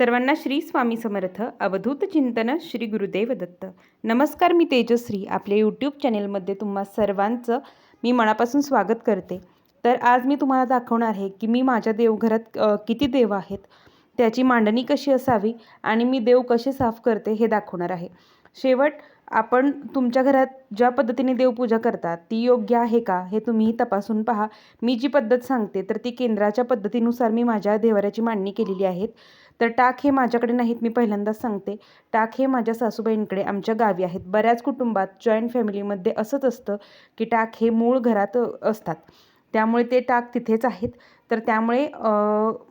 सर्वांना श्री स्वामी समर्थ. अवधूत चिंतन श्री गुरुदेव दत्त. नमस्कार मी तेजश्री. आपल्या यूट्यूब चॅनेलमध्ये तुम्हा सर्वांचं मी मनापासून स्वागत करते. तर आज मी तुम्हाला दाखवणार आहे की मी माझ्या देवघरात किती देव आहेत त्याची मांडणी कशी असावी आणि मी देव कसे साफ करते हे दाखवणार आहे. शेवट आपण तुमच्या घरात ज्या पद्धतीने देवपूजा करता ती योग्य आहे का हे तुम्ही तपासून पहा. मी जी पद्धत सांगते तर ती केंद्राच्या पद्धतीनुसार मी माझ्या देवाऱ्याची मांडणी केलेली आहेत तर टाक हे माझ्याकडे नाहीत मी पहिल्यांदाच सांगते. टाक हे माझ्या सासूबाईंकडे आमच्या गावी आहेत. बऱ्याच कुटुंबात जॉईंट फॅमिलीमध्ये असंच असतं की टाक हे मूळ घरात असतात. त्यामुळे ते टाक तिथेच आहेत. तर त्यामुळे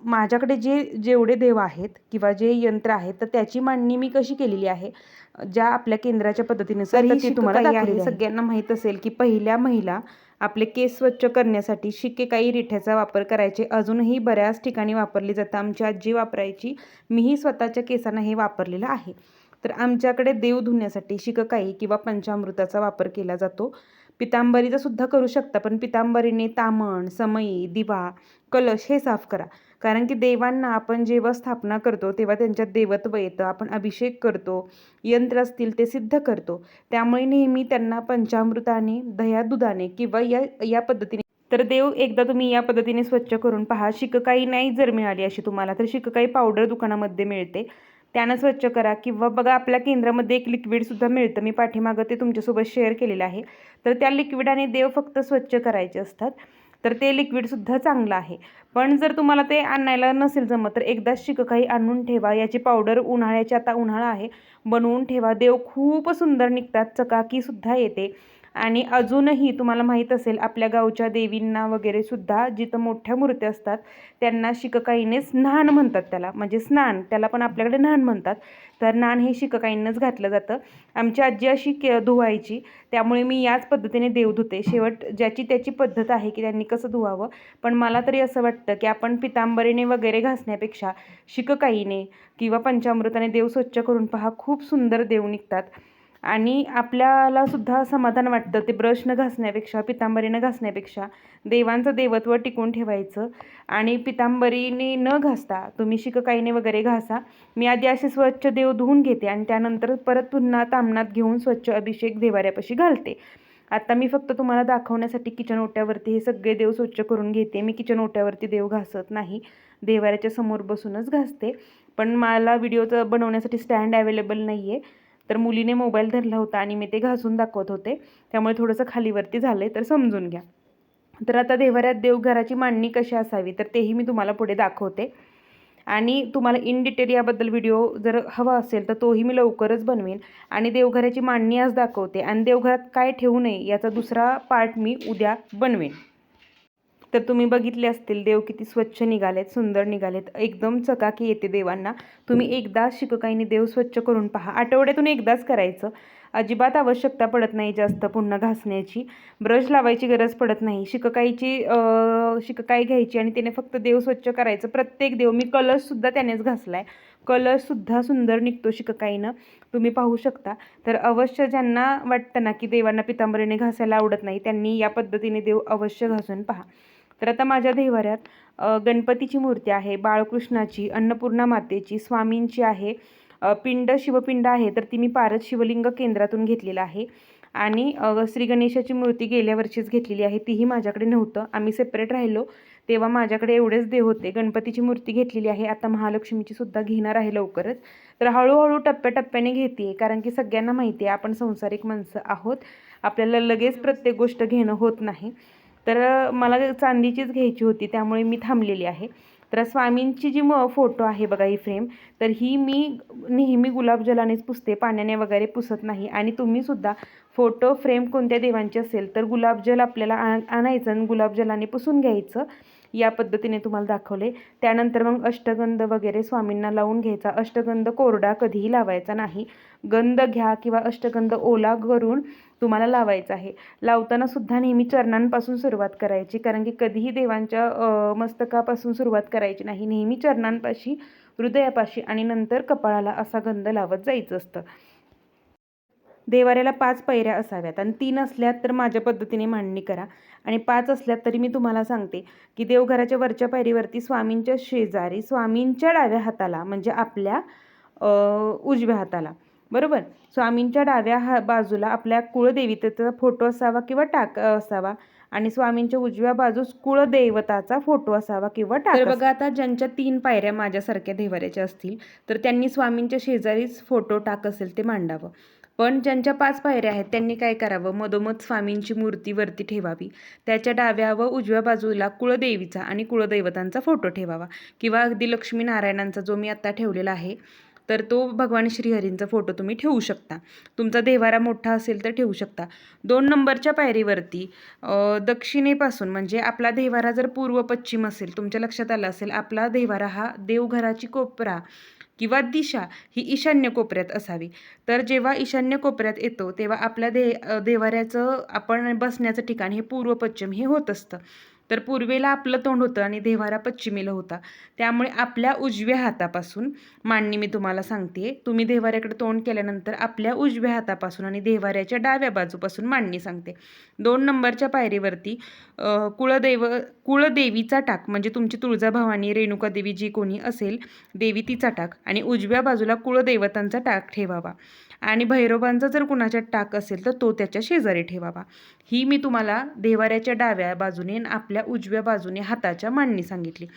माझ्याकडे जे जेवढे देव आहेत किंवा जे यंत्र आहेत तर त्याची मांडणी मी कशी केलेली आहे? ज्या आपल्या केंद्राच्या पद्धतीनुसार ती तुम्हाला सगळ्यांना माहीत असेल की पहिल्या महिला आपले केस स्वच्छ करण्यासाठी शिकेकाई रिठ्याचा वापर करायचे. अजूनही बऱ्याच ठिकाणी वापरली जातं. आमची आजी वापरायची. मीही स्वतःच्या केसांना हे वापरलेलं आहे. तर आमच्याकडे देव धुण्यासाठी शिककाई किंवा पंचामृताचा वापर केला जातो. पितांबरीचा सुद्धा करू शकता पण पितांबरीने तामण समई दिवा कलश हे साफ करा. कारण की देवांना आपण जेव्हा स्थापना करतो तेव्हा त्यांच्यात देवत्व येतं आपण अभिषेक करतो यंत्र असतील ते सिद्ध करतो. त्यामुळे नेहमी त्यांना पंचामृताने दह्या दुधाने किंवा या या पद्धतीने तर देव एकदा तुम्ही या पद्धतीने स्वच्छ करून पहा. शिककाई नाही जर मिळाली अशी तुम्हाला तर शिककाई पावडर दुकानामध्ये मिळते. त्यानं स्वच्छ करा किंवा बघा आपल्या केंद्रामध्ये एक लिक्विडसुद्धा मिळतं. मी पाठीमागं ते तुमच्यासोबत शेअर केलेलं आहे. तर त्या लिक्विडाने देव फक्त स्वच्छ करायचे असतात. तर ते लिक्विडसुद्धा चांगलं आहे. पण जर तुम्हाला ते आणायला नसेल जमत तर एकदाच काही आणून ठेवा. याची पावडर उन्हाळ्याची आता उन्हाळा आहे. बनवून ठेवा. देव खूप सुंदर निघतात. चकाकीसुद्धा येते. आणि अजूनही तुम्हाला माहीत असेल आपल्या गावच्या देवींना वगैरे सुद्धा जिथं मोठ्या मूर्त्या असतात त्यांना शिककाईने स्नान म्हणतात त्याला. म्हणजे स्नान त्याला पण आपल्याकडे नान म्हणतात. तर नान हे शिककाईंनाच घातलं जातं. आमची आजी अशी के धुवायची. त्यामुळे मी याच पद्धतीने देव धुते. शेवट ज्याची त्याची पद्धत आहे की त्यांनी कसं धुवावं. पण मला तरी असं वाटतं की आपण पितांबरीने वगैरे घासण्यापेक्षा शिककाईने किंवा पंचामृताने देव स्वच्छ करून पहा. खूप सुंदर देव निघतात. आणि आपल्याला सुद्धा समाधान वाटतं ते ब्रशनं घासण्यापेक्षा पितांबरीनं घासण्यापेक्षा देवांचं देवत्व टिकून ठेवायचं. आणि पितांबरीने न घासता तुम्ही शिककाईने वगैरे घासा मी आधी असे स्वच्छ देव धुवून घेते आणि त्यानंतर परत पुन्हा तामणात घेऊन स्वच्छ अभिषेक देवाऱ्यापाशी घालते. आता मी फक्त तुम्हाला दाखवण्यासाठी किचन ओट्यावरती हे सगळे देव स्वच्छ करून घेते. मी किचन ओट्यावरती देव घासत नाही. देवाऱ्याच्या समोर बसूनच घासते. पण मला व्हिडिओचं बनवण्यासाठी स्टँड अवेलेबल नाही आहे तर मुलीने मोबाईल धरला होता आणि मी ते घासून दाखवत होते. त्यामुळे थोडंसं खालीवरती झालं आहे तर समजून घ्या. तर आता देवाऱ्यात देवघराची मांडणी कशी असावी तर तेही मी तुम्हाला पुढे दाखवते. आणि तुम्हाला इन डिटेल याबद्दल व्हिडिओ जर हवा असेल तर तोही मी लवकरच बनवेन. आणि देवघराची मांडणी आज दाखवते. आणि देवघरात काय ठेवू नये याचा दुसरा पार्ट मी उद्या बनवेन. तर तुम्ही बघितले असतील देव किती स्वच्छ निघालेत सुंदर निघालेत. एकदम चकाकी येते देवांना. तुम्ही एकदाच शिककाईने देव स्वच्छ करून पहा. आठवड्यातून एकदाच करायचं. अजिबात आवश्यकता पडत नाही जास्त पुन्हा घासण्याची. ब्रश लावायची गरज पडत नाही. शिककाईची शिककाई घ्यायची आणि त्याने फक्त देव स्वच्छ करायचं. प्रत्येक देव मी कलशसुद्धा त्यानेच घासला आहे कलशसुद्धा सुंदर निघतो शिककाईनं. तुम्ही पाहू शकता. तर अवश्य ज्यांना वाटतं ना की देवांना पितांबरीने घासायला आवडत नाही त्यांनी या पद्धतीने देव अवश्य घासून पहा. तर आता माझ्या देव्हाऱ्यात गणपतीची मूर्ती आहे बाळकृष्णाची अन्नपूर्णा मातेची स्वामींची आहे पिंड शिवपिंड आहे तर ती मी पारद शिवलिंग केंद्रातून घेतलेलं आहे. आणि श्री गणेशाची मूर्ती गेल्या वर्षीच घेतलेली आहे तीही माझ्याकडे नव्हतं. आम्ही सेपरेट राहिलो तेव्हा माझ्याकडे एवढेच देव होते. गणपतीची मूर्ती घेतलेली आहे आता महालक्ष्मीची सुद्धा घेणार आहे लवकरच. तर हळूहळू टप्प्याटप्प्याने घेते कारण की सगळ्यांना माहिती आहे आपण संसारिक माणसं आहोत. आपल्याला लगेच प्रत्येक गोष्ट घेणं होत नाही. तर मला चांदीचीच घ्यायची होती त्यामुळे मी थांबलेली आहे. तर स्वामींची जी म फोटो आहे बघा ही फ्रेम तर ही मी नेहमी गुलाबजलानेच पुसते पाण्याने वगैरे पुसत नाही. आणि तुम्हीसुद्धा फोटो फ्रेम कोणत्या देवांची असेल तर गुलाबजल आपल्याला आण आणायचं आणि गुलाबजलाने पुसून घ्यायचं. या पद्धतीने तुम्हाला दाखवले. त्यानंतर मग अष्टगंध वगैरे स्वामींना लावून घ्यायचा. अष्टगंध कोरडा कधीही लावायचा नाही. गंध घ्या किंवा अष्टगंध ओला करून तुम्हाला लावायचा आहे. लावताना सुद्धा नेहमी चरणांपासून सुरुवात करायची. कारण की कधीही देवांच्या मस्तकापासून सुरुवात करायची नाही. नेहमी चरणांपाशी हृदयापाशी आणि नंतर कपाळाला असा गंध लावत जायचं असतं. देवाऱ्याला पाच पायऱ्या असाव्यात. आणि तीन असल्यात तर माझ्या पद्धतीने मांडणी करा. आणि पाच असल्यात तरी मी तुम्हाला सांगते की देवघराच्या वरच्या पायरीवरती स्वामींच्या शेजारी स्वामींच्या डाव्या हाताला म्हणजे आपल्या उजव्या हाताला. बरोबर? स्वामींच्या डाव्या हा बाजूला आपल्या कुळदेवीतेचा फोटो असावा किंवा टाक असावा. आणि स्वामींच्या उजव्या बाजूस कुळदैवताचा फोटो असावा किंवा टाक तर बघा आता ज्यांच्या तीन पायऱ्या माझ्यासारख्या देवाऱ्याच्या असतील तर त्यांनी स्वामींच्या शेजारीच फोटो टाक असेल ते मांडावं. पण ज्यांच्या पाच पायऱ्या आहेत त्यांनी काय करावं? मधोमध स्वामींची मूर्ती वरती ठेवावी. त्याच्या डाव्या व उजव्या बाजूला कुळदेवीचा आणि कुळदैवतांचा फोटो ठेवावा. किंवा अगदी लक्ष्मीनारायणांचा जो मी आत्ता ठेवलेला आहे तर तो भगवान श्रीहरींचा फोटो तुम्ही ठेवू शकता. तुमचा देवारा मोठा असेल तर ठेवू शकता. दोन नंबरच्या पायरीवरती दक्षिणेपासून म्हणजे आपला देवारा जर पूर्व पश्चिम असेल तुमच्या लक्षात आलं असेल आपला देवारा हा देवघराची कोपरा किंवा दिशा ही ईशान्य कोपऱ्यात असावी. तर जेव्हा ईशान्य कोपऱ्यात येतो तेव्हा आपल्या दे देवाऱ्याचं आपण बसण्याचं ठिकाण हे पूर्व पश्चिम हे होत असतं. तर पूर्वेला आपलं तोंड होतं आणि देवारा पश्चिमेला होता. त्यामुळे आपल्या उजव्या हातापासून मांडणी मी तुम्हाला सांगते तुम्ही देवाऱ्याकडे तोंड केल्यानंतर आपल्या उजव्या हातापासून आणि देवाऱ्याच्या डाव्या बाजूपासून मांडणी सांगते. दोन नंबरच्या पायरीवरती कुळदैव कुळदेवीचा टाक म्हणजे तुमची तुळजाभवानी रेणुका देवी जी कोणी असेल देवी तिचा टाक आणि उजव्या बाजूला कुळदैवतांचा टाक ठेवावा. आणि भैरवांचा जर कुणाच्या टाक असेल तर तो त्याच्या शेजारी ठेवावा. ही मी तुम्हाला देवाऱ्याच्या डाव्या बाजूने आणि आपल्या उजव्या बाजूने हाताच्या मांडणी सांगितली.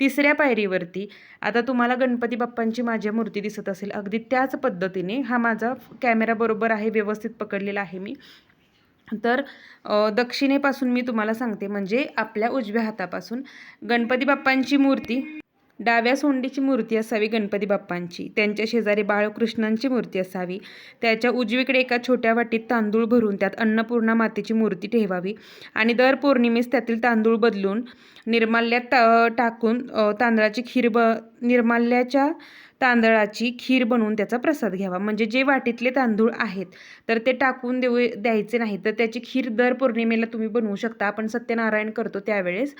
तिसऱ्या पायरीवरती आता तुम्हाला गणपती बाप्पांची माझ्या मूर्ती दिसत असेल. अगदी त्याच पद्धतीने हा माझा कॅमेरा बरोबर आहे व्यवस्थित पकडलेला आहे मी. तर दक्षिणेपासून मी तुम्हाला सांगते म्हणजे आपल्या उजव्या हातापासून गणपती बाप्पांची मूर्ती डाव्या सोंडीची मूर्ती असावी गणपती बाप्पांची. त्यांच्या शेजारी बाळकृष्णांची मूर्ती असावी. त्याच्या उजवीकडे एका छोट्या वाटीत तांदूळ भरून त्यात अन्नपूर्णा मातेची मूर्ती ठेवावी. आणि दर पौर्णिमेस त्यातील तांदूळ बदलून निर्माल्यात टाकून तांदळाची खीर ब निर्माल्याच्या तांदळाची खीर बनवून त्याचा प्रसाद घ्यावा. म्हणजे जे वाटीतले तांदूळ आहेत तर ते टाकून देऊ द्यायचे नाही तर त्याची खीर दर पौर्णिमेला तुम्ही बनवू शकता. आपण सत्यनारायण करतो त्यावेळेस.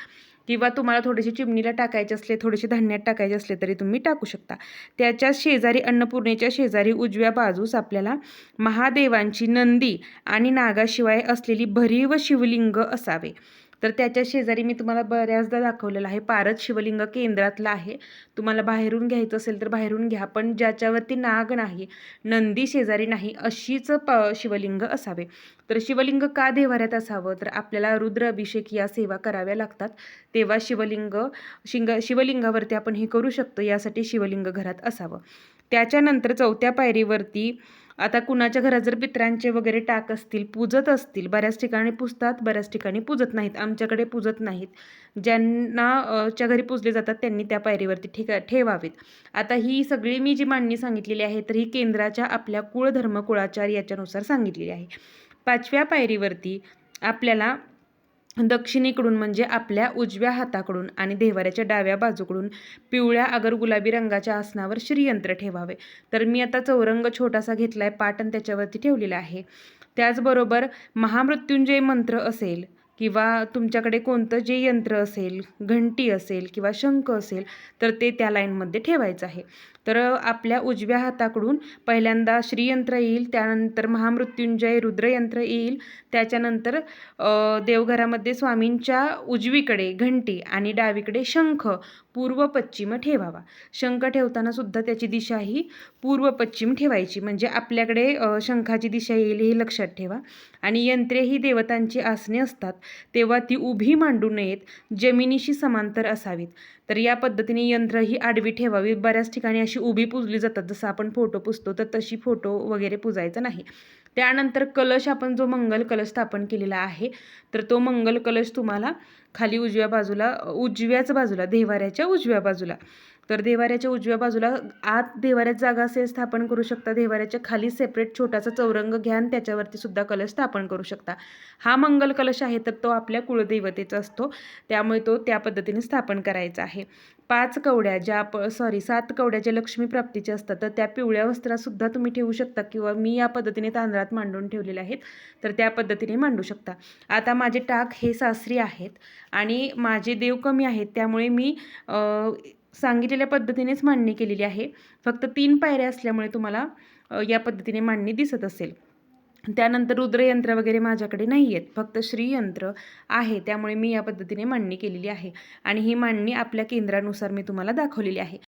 किंवा तुम्हाला थोडेसे चिमणीला टाकायचे असले थोडेसे धान्यात टाकायचे असले तरी तुम्ही टाकू शकता. त्याच्या शेजारी अन्नपूर्णेच्या शेजारी उजव्या बाजूस आपल्याला महादेवांची नंदी आणि नागाशिवाय असलेली भरीव शिवलिंग असावे. तर त्याच्या शेजारी मी तुम्हाला बऱ्याचदा दाखवलेलं आहे. पारद शिवलिंग केंद्रातलं आहे. तुम्हाला बाहेरून घ्यायचं असेल तर बाहेरून घ्या पण ज्याच्यावरती नाग नाही नंदी शेजारी नाही अशीच प शिवलिंग असावे. तर शिवलिंग का देवाऱ्यात असावं? तर आपल्याला रुद्र अभिषेक या सेवा कराव्या लागतात. तेव्हा शिवलिंग शिंग शिवलिंगावरती आपण हे करू शकतो. यासाठी शिवलिंग घरात असावं. त्याच्यानंतर चौथ्या पायरीवरती आता कुणाच्या घरात जर पित्रांचे वगैरे टाक असतील पूजत असतील बऱ्याच ठिकाणी पुजतात बऱ्याच ठिकाणी पूजत नाहीत आमच्याकडे पूजत नाहीत. ज्यांना च्या घरी पूजले जातात त्यांनी त्या पायरीवरती ठिका ठेवावेत. आता ही सगळी मी जी मांडणी सांगितलेली आहे तर ही केंद्राच्या आपल्या कुळधर्म कुळाचार याच्यानुसार सांगितलेली आहे. पाचव्या पायरीवरती आपल्याला दक्षिणेकडून म्हणजे आपल्या उजव्या हाताकडून आणि देवाऱ्याच्या डाव्या बाजूकडून पिवळ्या अगर गुलाबी रंगाच्या आसनावर श्रीयंत्र ठेवावे. तर मी आता चौरंग छोटासा घेतला आहे पाट आणि त्याच्यावरती ठेवलेला आहे. त्याचबरोबर महामृत्युंजय मंत्र असेल किंवा तुमच्याकडे कोणतं जे यंत्र असेल घंटी असेल किंवा शंख असेल तर ते त्या लाईनमध्ये ठेवायचं आहे. तर आपल्या उजव्या हाताकडून पहिल्यांदा श्रीयंत्र येईल त्यानंतर महामृत्युंजय रुद्रयंत्र येईल त्याच्यानंतर देवघरामध्ये स्वामींच्या उजवीकडे घंटी आणि डावीकडे शंख पूर्व पश्चिम ठेवावा. शंख ठेवताना सुद्धा त्याची दिशा ही पूर्व पश्चिम ठेवायची म्हणजे आपल्याकडे शंखाची दिशा येईल हे लक्षात ठेवा. आणि यंत्रे ही देवतांची आसने असतात तेव्हा ती उभी मांडू नयेत जमिनीशी समांतर असावीत. तर या पद्धतीने यंत्र ही आडवी ठेवावी. बऱ्याच ठिकाणी अशी उभी पुजली जातात. जसं आपण फोटो पुजतो तर तशी फोटो वगैरे पुजायचा नाही. त्यानंतर कलश आपण जो मंगल कलश स्थापन केलेला आहे तर तो मंगल कलश तुम्हाला खाली उजव्या बाजूला उजव्याच बाजूला देवाऱ्याच्या उजव्या बाजूला तर देवाऱ्याच्या उजव्या बाजूला आत देवाऱ्यात जागा असेल स्थापन करू शकता. देवाऱ्याच्या खाली सेपरेट छोटासा चौरंग घ्या आणि त्याच्यावरती सुद्धा कलश स्थापन करू शकता. हा मंगल कलश आहे तर तो आपल्या कुळदैवतेचा असतो. त्यामुळे तो त्या पद्धतीने स्थापन करायचा आहे. पाच कवड्या ज्या प सॉरी सात कवड्या ज्या लक्ष्मी प्राप्तीच्या असतात तर त्या पिवळ्या वस्त्रासुद्धा तुम्ही ठेवू शकता किंवा मी या पद्धतीने तांदळात मांडून ठेवलेल्या आहेत तर त्या पद्धतीने मांडू शकता. आता माझे टाक हे सासरी आहेत आणि माझे देव कमी आहेत त्यामुळे मी सांगितलेल्या पद्धतीनेच मांडणी केलेली आहे. फक्त तीन पायऱ्या असल्यामुळे तुम्हाला या पद्धतीने मांडणी दिसत असेल. त्यानंतर रुद्रयंत्र वगैरे माझ्याकडे नाही आहेत फक्त श्रीयंत्र आहे. त्यामुळे मी या पद्धतीने मांडणी केलेली आहे. आणि ही मांडणी आपल्या केंद्रानुसार मी तुम्हाला दाखवलेली आहे.